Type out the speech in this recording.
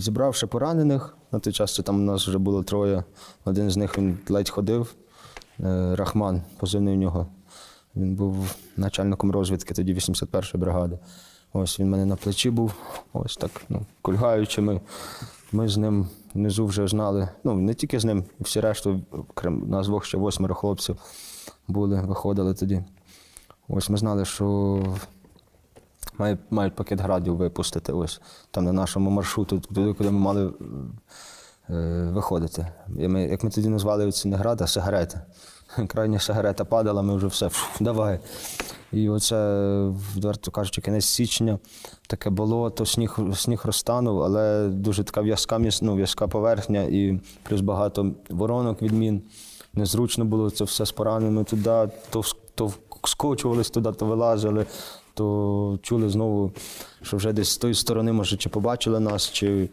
Зібравши поранених, на той час це там у нас вже було троє. Один з них він ледь ходив. е, Рахман, позивний у нього. Він був начальником розвідки тоді 81-ї бригади. Ось він в мене на плечі був. Ось так, ну, кульгаючи ми. Ми з ним внизу вже знали. Ну, не тільки з ним, всі решту, крім нас двох ще восьмеро хлопців були, виходили тоді. Ось ми знали, що мають, мають пакет градів випустити ось там на нашому маршруту, туди, куди ми мали е, виходити. І ми, як ми тоді назвали це не град, а сигарети. Крайня сигарета падала, ми вже все, фу, давай. І оце, відверто кажучи, кінець січня, таке болото, сніг, сніг розтанув, але дуже така в'язка, ну, в'язка поверхня і плюс багато воронок відмін. Незручно було це все з пораненими туди, то, то скочувались туди, то вилазили, то чули знову, що вже десь з тої сторони, може, чи побачили нас, чи